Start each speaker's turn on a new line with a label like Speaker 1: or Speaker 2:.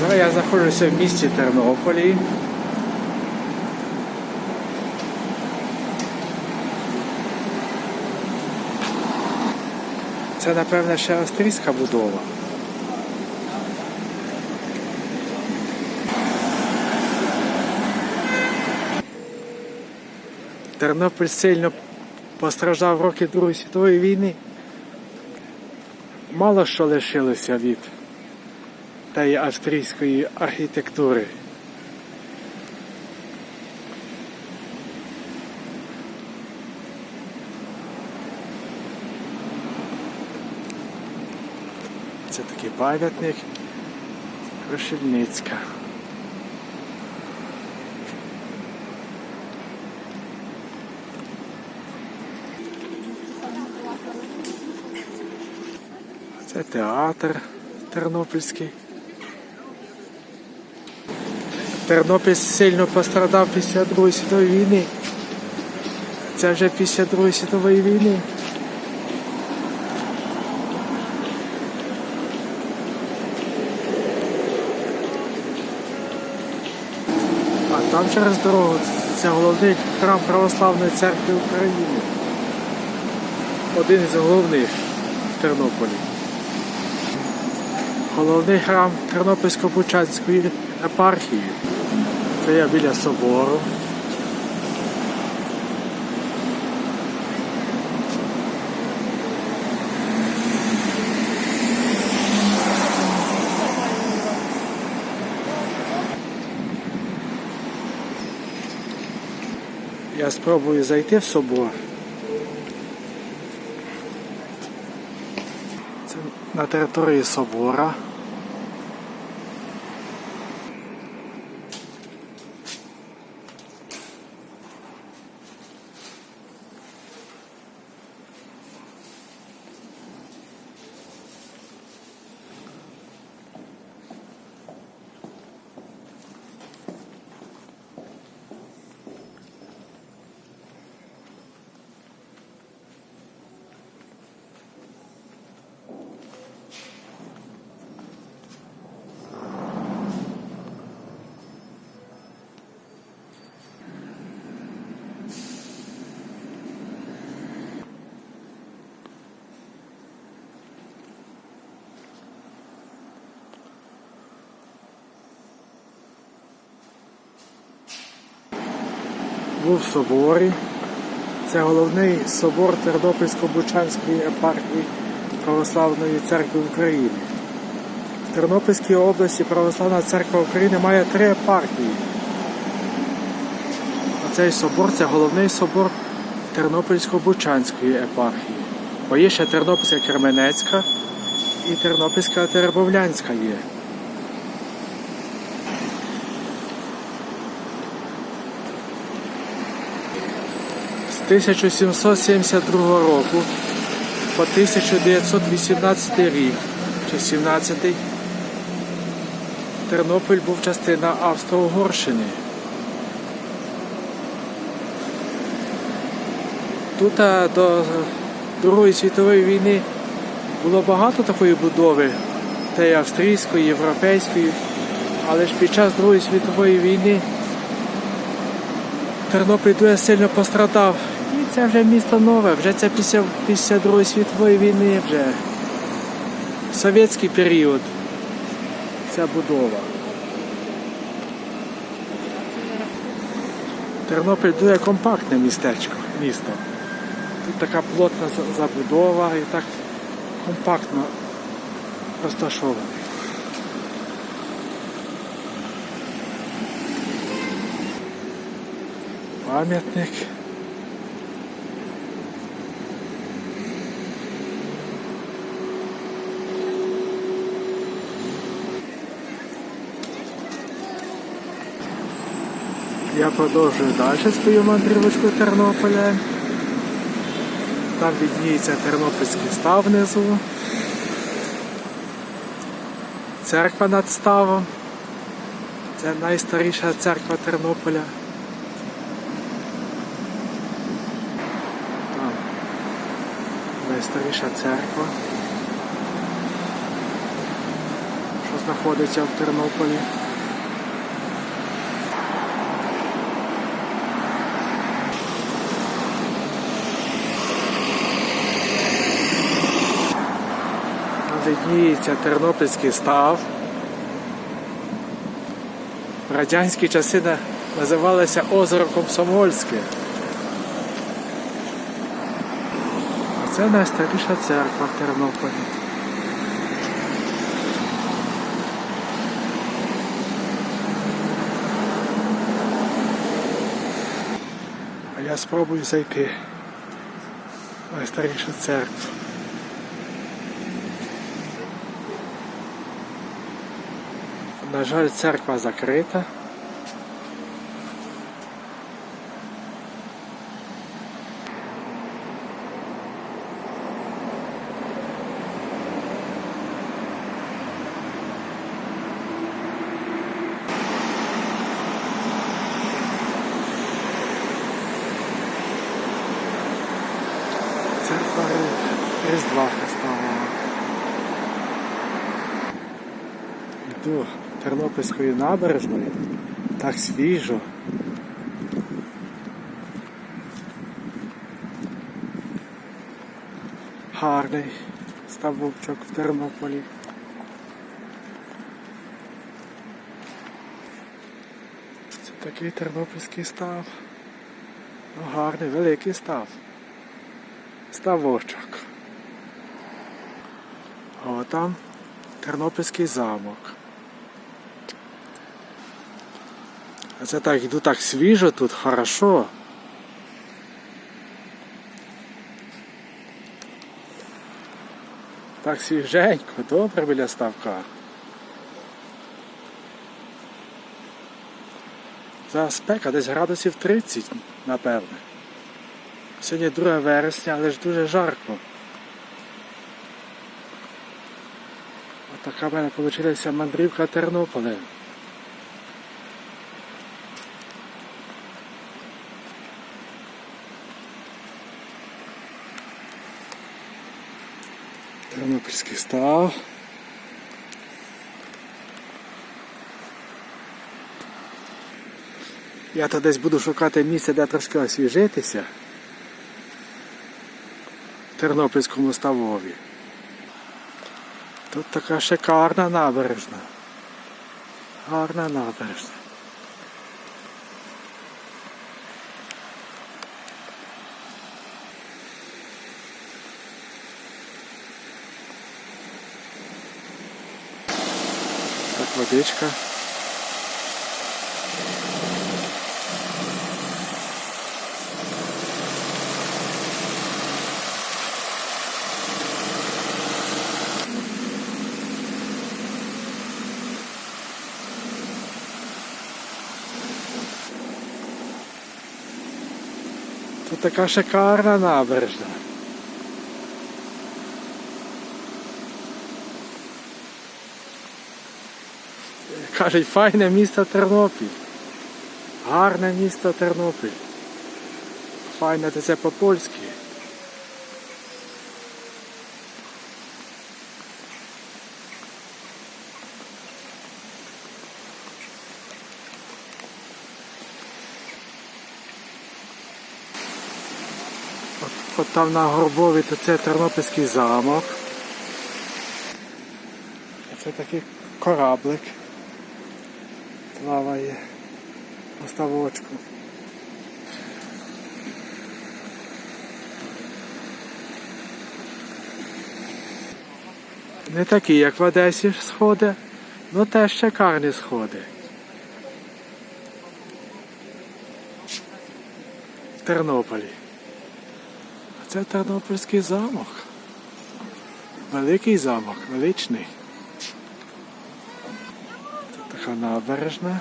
Speaker 1: Зараз я знаходжуся в місті Тернополі. Це, напевно, ще австрійська будова. Тернопіль сильно постраждав в роки Другої світової війни. Мало що лишилося від тієї австрійської архітектури. Це такий пам'ятник Крушельницька. Це театр Тернопільський. Тернопіль сильно пострадав після Другої світової війни. Це вже після Другої світової війни. А там через дорогу це головний храм Православної церкви України. Один із головних в Тернополі. Головний храм Тернопільсько-Бучанської епархії. Я біля собору. Я спробую зайти в собор. Це на території собора. Був в соборі. Це головний собор Тернопільсько-Бучанської епархії Православної церкви України. В Тернопільській області Православна церква України має три епархії. А цей собор це головний собор Тернопільсько-Бучанської епархії. Бо є ще Тернопільська Керменецька і Тернопільська Теребовлянська є. 1772 року по 1918 рік чи 17 Тернопіль був частина Австро-Угорщини. Тут до Другої світової війни було багато такої будови, та й австрійської, європейської, але ж під час Другої світової війни Тернопіль дуже сильно пострадав. Це вже місто нове, вже це після, після Другої світової війни вже совєтський період. Ця будова. Тернопіль дуже компактне містечко, місто. Тут така плотна забудова і так компактно розташовано. Пам'ятник. Продовжую далі свою мандрівочку Тернополя. Там відніється Тернопільський став внизу. Церква над ставом. Це найстаріша церква Тернополя. Там найстаріша церква. що знаходиться в Тернополі. Видніється Тернопільський став. В радянські часи на- називалося озеро Комсомольське. А це найстаріша церква в Тернополі. А я спробую зайти в найстарішу На жаль, церква закрита. Церква Різдва Христового. Йду Тернопільською набережною. Так свіжо. Гарний ставочок в Тернополі. Це такий тернопільський став. Ну, гарний, великий став. Ставочок. О, там Тернопільський замок. А це так, йду так свіжо тут, хорошо. Так свіженько, добре біля ставка. Зараз спека десь градусів 30, напевне. Сьогодні 2 вересня, але ж дуже жарко. Отака в мене вийшла мандрівка Тернополем. Тернопільський став. Я то десь буду шукати місце, де трошки освіжитися. В Тернопільському ставові. Тут така шикарна набережна. Гарна набережна. Водичка. Тут така шикарна набережна. Кажуть, файне місто Тернопіль. Гарне місто Тернопіль. Файне це по-польськи. От, там на Горбові то це Тернопільський замок. Це такий кораблик. Плаває по ставочку. Не такі, як в Одесі сходи, але теж шикарні сходи. В Тернополі. Це Тернопільський замок. Великий замок, величний. Набережна.